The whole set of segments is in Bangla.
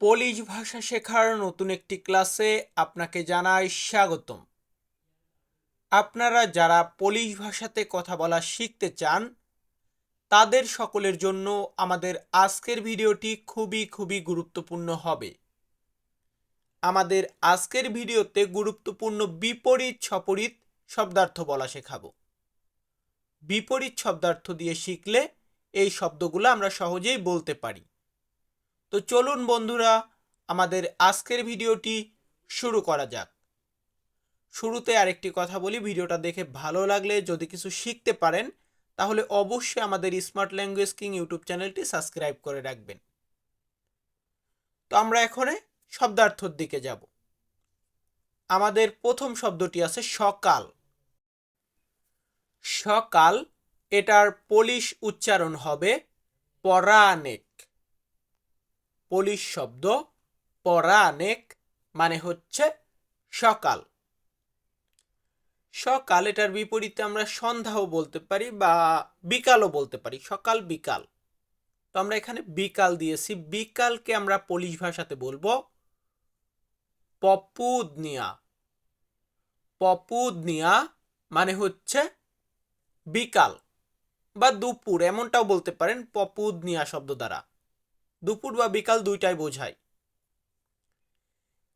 পোলিশ ভাষা শেখার নতুন একটি ক্লাসে আপনাকে জানাই স্বাগতম। আপনারা যারা পোলিশ ভাষাতে কথা বলা শিখতে চান, তাদের সকলের জন্য আমাদের আজকের ভিডিওটি খুবই খুবই গুরুত্বপূর্ণ হবে। আমাদের আজকের ভিডিওতে গুরুত্বপূর্ণ বিপরীত সপরীত শব্দার্থ বলা শেখাবো। বিপরীত শব্দার্থ দিয়ে শিখলে এই শব্দগুলো আমরা সহজেই বলতে পারি। তো চলুন বন্ধুরা, আমাদের আজকের ভিডিওটি শুরু করা যাক। শুরুতে আরেকটি কথা বলি, ভিডিওটা দেখে ভালো লাগলে যদি কিছু শিখতে পারেন, তাহলে অবশ্যই আমাদের স্মার্ট ল্যাঙ্গুয়েজ কিং ইউটিউব চ্যানেলটি সাবস্ক্রাইব করে রাখবেন। তো আমরা এখানে শব্দার্থর দিকে যাব। আমাদের প্রথম শব্দটি আছে সকাল। সকাল, এটার পোলিশ উচ্চারণ হবে পরানেক পোলিশ শব্দ পরানেক মানে হচ্ছে সকাল। সকাল এটার বিপরীতে আমরা সন্ধ্যাও বলতে পারি বা বিকালও বলতে পারি, সকাল বিকাল। তো আমরা এখানে বিকাল দিয়েছি, বিকালকে আমরা পোলিশ ভাষাতে বলব পপুদনিয়া। পপুদনিয়া মানে হচ্ছে বিকাল বা দুপুর, এমনটাও বলতে পারেন পপুদনিয়া শব্দ দ্বারা। দুপুর বা বিকাল দুইটাই বোঝায়।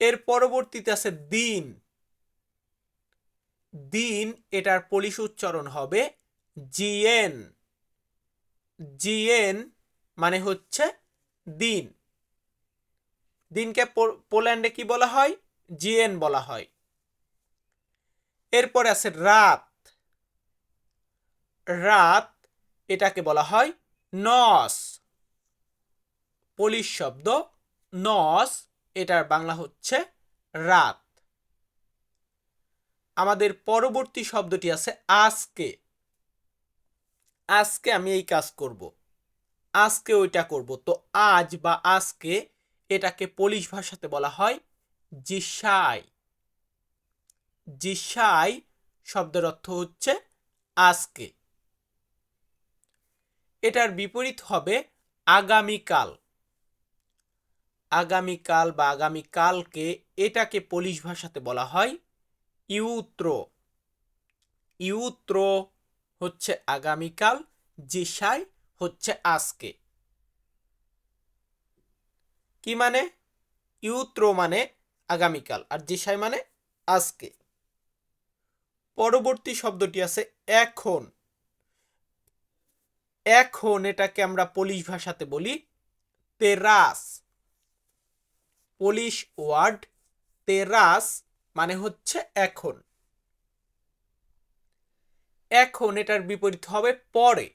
এর পরবর্তীতে আছে দিন। দিন এটার পলিশ উচ্চারণ হবে জিএন। জিএন মানে হচ্ছে দিন। দিনকে পোল্যান্ডে কি বলা হয়? জিএন বলা হয়। এরপরে আছে রাত। রাত এটাকে বলা হয় নস। পলিশ শব্দ নস এটার বাংলা হচ্ছে রাত। আমাদের পরবর্তী শব্দটি আছে আজকে। আজকে আমি এই কাজ করব। আজকে ওইটা করব। তো আজ বা আজকে এটাকে পলিশ ভাষাতে বলা হয় জিসাই। জিসাই শব্দের অর্থ হচ্ছে আজকে। এটার বিপরীত হবে আগামীকাল। আগামীকাল বা আগামীকালকে এটাকে পলিশ ভাষাতে বলা হয় ইউত্র। ইউত্র হচ্ছে আগামীকাল জিসাই হচ্ছে আজকে। কি মানে? ইউত্র মানে আগামীকাল আর জিসাই মানে আজকে। পরবর্তী শব্দটি আছে এখন। এখন এটাকে আমরা পলিশ ভাষাতে বলি তেরাস। পলিশ ওয়ার্ড তেরাস মানে হচ্ছে এখন। এখন এটার বিপরীত হবে পরে।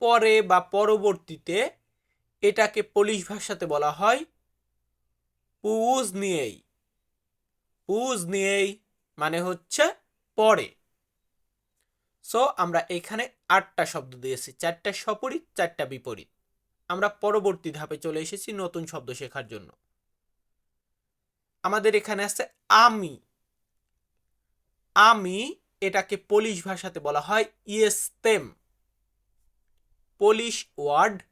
পরে বা পরবর্তীতে এটাকে পলিশ ভাষাতে বলা হয় পুজ নিয়েই। পুজ নিয়েই মানে হচ্ছে পরে। সো আমরা এখানে আটটা শব্দ দিয়েছি, চারটা সপরীত চারটা বিপরীত। আমরা পরবর্তী ধাপে চলে এসেছি নতুন শব্দ শেখার জন্য। আমাদের এখানে আছে আমি। আমি এটাকে পলিশ ভাষাতে বলা হয় ইয়েস্তেম। পলিশ ওয়ার্ড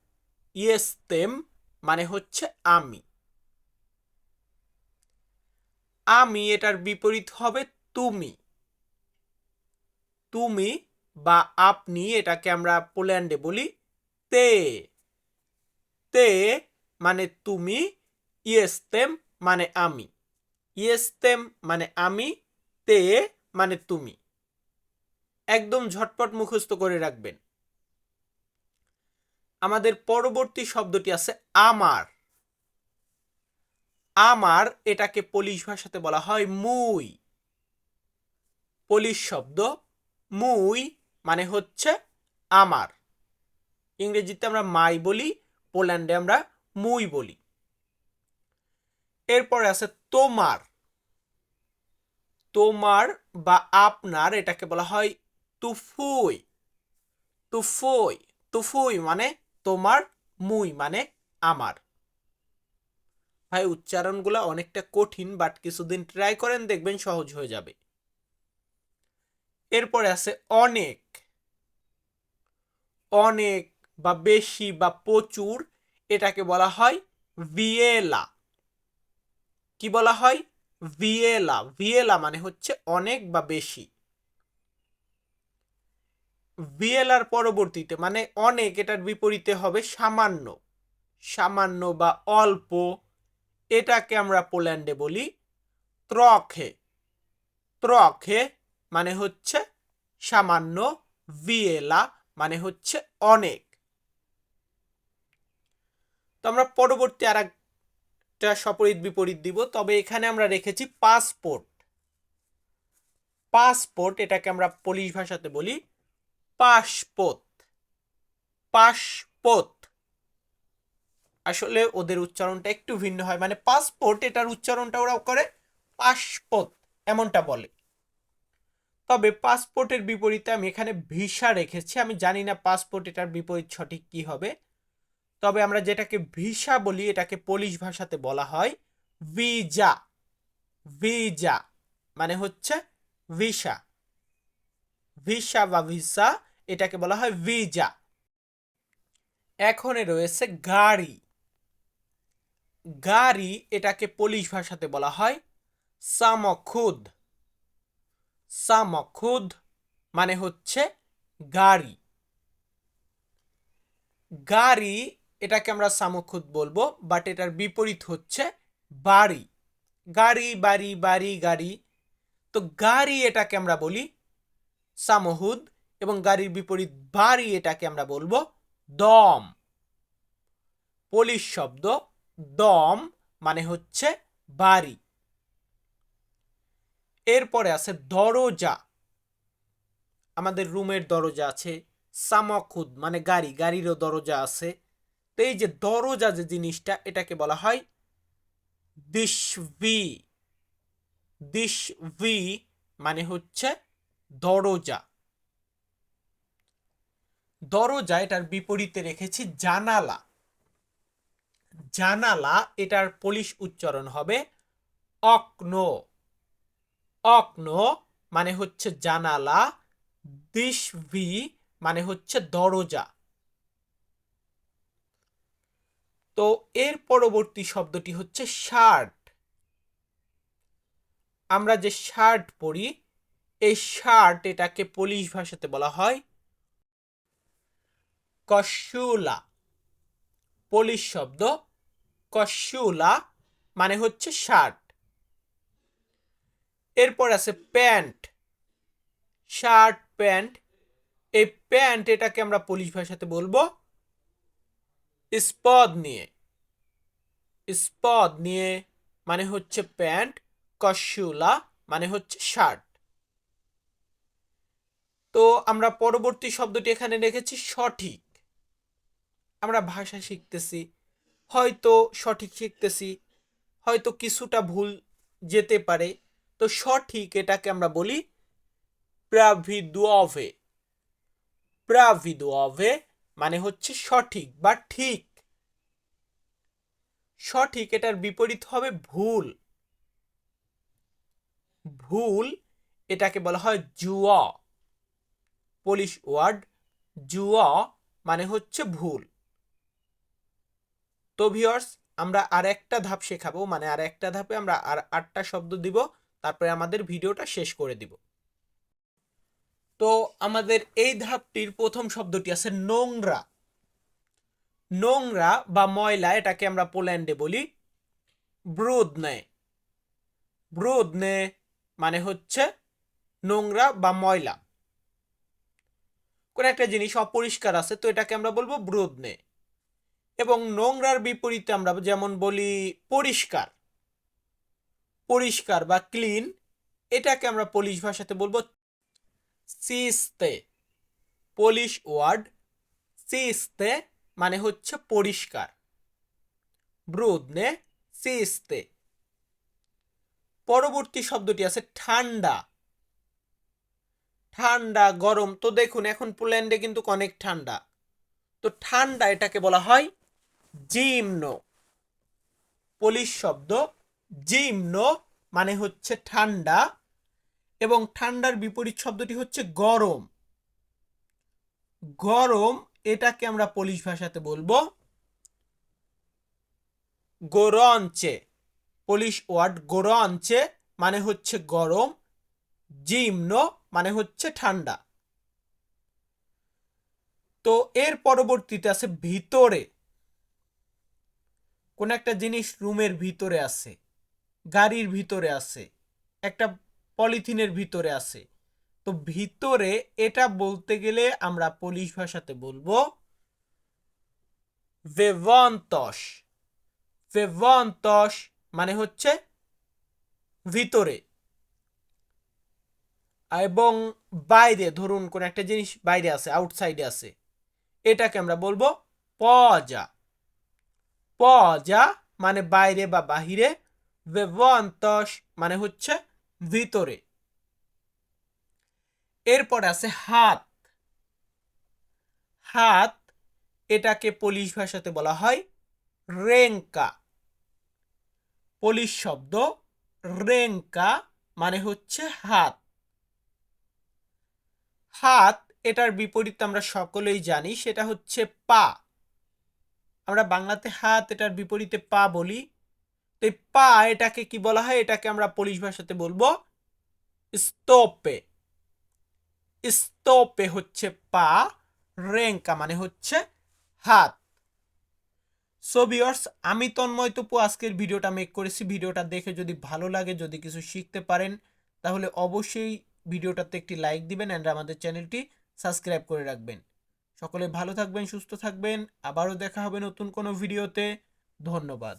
ইয়েস্তেম মানে হচ্ছে আমি। আমি এটার বিপরীত হবে তুমি। তুমি বা আপনি এটাকে আমরা পোল্যান্ডে বলি তে। তে মানে তুমি, ইয়েস্তেম মানে আমি। ইয়েস্তেম মানে আমি, তে মানে তুমি। একদম ঝটপট মুখস্থ করে রাখবেন। আমাদের পরবর্তী শব্দটি আছে আমার। আমার এটাকে পলিশ ভাষাতে বলা হয় মুই। পলিশ শব্দ, মুই মানে হচ্ছে আমার। ইংরেজিতে আমরা মাই বলি, পোল্যান্ডে আমরা মুই বলি। এরপরে আছে তোমার তোমার বা আপনার এটাকে বলা হয় তুফুই। তুফুই তুফুই মানে তোমার, মুই মানে আমার। ভাই, উচ্চারণগুলো অনেকটা কঠিন বাট কিছুদিন ট্রাই করেন, দেখবেন সহজ হয়ে যাবে। এরপরে আছে অনেক। অনেক বা বেশি বা প্রচুর, এটাকে বলা হয় ভিয়েলা। কি বলা হয়? ভিয়েলা। ভিয়েলা মানে হচ্ছে অনেক বা বেশি। ভিয়েলার পরবর্তীতে মানে অনেক, এটার বিপরীতে হবে সামান্য। সামান্য বা অল্প। এটাকে আমরা পোল্যান্ডে বলি ত্রখে। ত্রখে মানে হচ্ছে সামান্য, ভিয়েলা মানে হচ্ছে অনেক। তো আমরা পরবর্তী আর একটা সপরিত বিপরীত দিব, তবে এখানে আমরা রেখেছি পাসপোর্ট পাসপোর্ট এটাকে আমরা পোলিশ ভাষাতে বলি পাসপোত পাসপোত আসলে ওদের উচ্চারণটা একটু ভিন্ন হয় মানে পাসপোর্ট এটার উচ্চারণটা ওরা করে পাসপোত এমনটা বলে। তবে পাসপোর্টের বিপরীতে আমি এখানে ভিসা রেখেছি, আমি জানি না পাসপোর্ট এটার বিপরীত সঠিক কি হবে। তবে আমরা যেটাকে ভিসা বলি, এটাকে পোলিশ ভাষাতে বলা হয় ভিজা। ভিজা মানে হচ্ছে ভিসা। ভিসা বা ভিসা, এটাকে বলা হয় ভিজা। এখনে রয়েছে গাড়ি। গাড়ি এটাকে পোলিশ ভাষাতে বলা হয় সামখুদ সামখুদ মানে হচ্ছে গাড়ি। গাড়ি এটাকে আমরা সামখুদ বলব বাট এটার বিপরীত হচ্ছে বাড়ি। গাড়ি, বাড়ি বাড়ি, গাড়ি। তো গাড়ি এটাকে আমরা বলি সামহুদ এবং গাড়ির বিপরীত বাড়ি এটাকে আমরা বলব দম। পোলিশ শব্দ দম মানে হচ্ছে বাড়ি। এরপরে আছে দরজা। আমাদের রুমের দরজা আছে, সামখুদ মানে গাড়ি, গাড়িরও দরজা আছে। তো এই যে দরজা যে জিনিসটা, এটাকে বলা হয় দিশভি। দিশভি মানে হচ্ছে দরজা। দরজা এটার বিপরীতে রেখেছি জানালা। জানালা, এটার পলিশ উচ্চারণ হবে অক্নো। অক্নো মানে হচ্ছে জানালা, দিশভি মানে হচ্ছে দরজা। তো এর পরবর্তী শব্দটি হচ্ছে শার্ট আমরা যে শার্ট পরি এই শার্ট এটাকে পোলিশ ভাষাতে বলা হয় কশুলা পোলিশ শব্দ কশুলা মানে হচ্ছে শার্ট এরপর আছে প্যান্ট। Shirt pant. এই প্যান্ট এটাকে আমরা পোলিশ ভাষাতে বলব স্পদ নিয়ে। স্পদ নিয়ে মানে হচ্ছে প্যান্ট কশুলা মানে হচ্ছে শার্ট। তো আমরা পরবর্তী শব্দটি এখানে রেখেছি সঠিক। আমরা ভাষা শিখতেছি, হয়তো সঠিক শিখতেছি, হয়তো কিছুটা ভুল যেতে পারে। তো সঠিক এটাকে আমরা বলি প্রাভিদুয়াভে। প্রাভিদুয়াভে মানে হচ্ছে সঠিক বা ঠিক। সঠিক এটার বিপরীত হবে ভুল। ভুল এটাকে বলা হয় জুয়া। পোলিশ ওয়ার্ড জুয়া মানে হচ্ছে ভুল। তো ভিওর্স আমরা আর একটা ধাপ শেখাবো। মানে আর একটা ধাপে আমরা আর আটটা শব্দ দিব। তারপরে আমাদের ভিডিওটা শেষ করে দিব। তো আমাদের এই ধাপটির প্রথম শব্দটি আছে নোংরা। নোংরা বা ময়লা, এটাকে আমরা পোল্যান্ডে বলি ব্রুদনে। ব্রুদনে মানে হচ্ছে নোংরা বা ময়লা। কোন একটা জিনিস অপরিষ্কার আছে, তো এটাকে আমরা বলব ব্রুদনে। এবং নোংরার বিপরীতে আমরা যেমন বলি পরিষ্কার। পরিষ্কার বা ক্লিন, এটাকে আমরা পোলিশ ভাষাতে বলব সিস্তে পোলিশ ওয়ার্ড সিস্তে মানে হচ্ছে পরিষ্কার। ব্রুদনে সিস্তে। পরবর্তী শব্দটি আছে ঠান্ডা। ঠান্ডা, গরম। তো দেখুন, এখন পোল্যান্ডে কিন্তু অনেক ঠান্ডা। তো ঠান্ডা এটাকে বলা হয় জিমনো। পোলিশ শব্দ জিমনো মানে হচ্ছে ঠান্ডা। এবং ঠান্ডার বিপরীত শব্দটি হচ্ছে গরম। গরম, এটাকে আমরা পোলিশ ভাষাতে বলব গোরঞ্চে। পোলিশ ওয়ার্ড গোরঞ্চে মানে হচ্ছে গরম, জিমন মানে হচ্ছে ঠান্ডা। তো এর পরবর্তীতে আছে ভিতরে। কোন একটা জিনিস রুমের ভিতরে আছে, গাড়ির ভিতরে আছে, একটা পলিথিনের ভিতরে আছে। তো ভিতরে এটা বলতে গেলে আমরা পোলিশ ভাষাতে বলব ভেভন্তস ভেভন্তস মানে হচ্ছে ভিতরে। এবং বাইরে, ধরুন কোন একটা জিনিস বাইরে আছে আউটসাইডে আছে, এটাকে আমরা বলব পজা। পজা মানে বাইরে বা বাহিরে। ভেভন্তস মানে হচ্ছে ভিতরে। এরপর আছে হাত। হাত, এটাকে পোলিশ ভাষাতে বলা হয় রেঙ্কা পোলিশ শব্দ রেঙ্কা মানে হচ্ছে হাত। হাত, এটার বিপরীত আমরা সকলেই জানি, সেটা হচ্ছে পা। আমরা বাংলাতে হাত, এটার বিপরীতে পা বলি। তো এই পা, এটাকে কি বলা হয়? এটাকে আমরা পোলিশ ভাষাতে বলব স্তোপে স্তোপে হচ্ছে পা, রেঙ্কা মানে হচ্ছে হাত। সো ভিউয়ার্স আমি তন্ময় তপু আজকের ভিডিওটা মেক করেছি। ভিডিওটা দেখে যদি ভালো লাগে, যদি কিছু শিখতে পারেন, তাহলে অবশ্যই ভিডিওটাতে একটি লাইক দিবেন অ্যান্ড আমাদের চ্যানেলটি সাবস্ক্রাইব করে রাখবেন। সকলে ভালো থাকবেন, সুস্থ থাকবেন। আবারও দেখা হবে নতুন কোনো ভিডিওতে। ধন্যবাদ।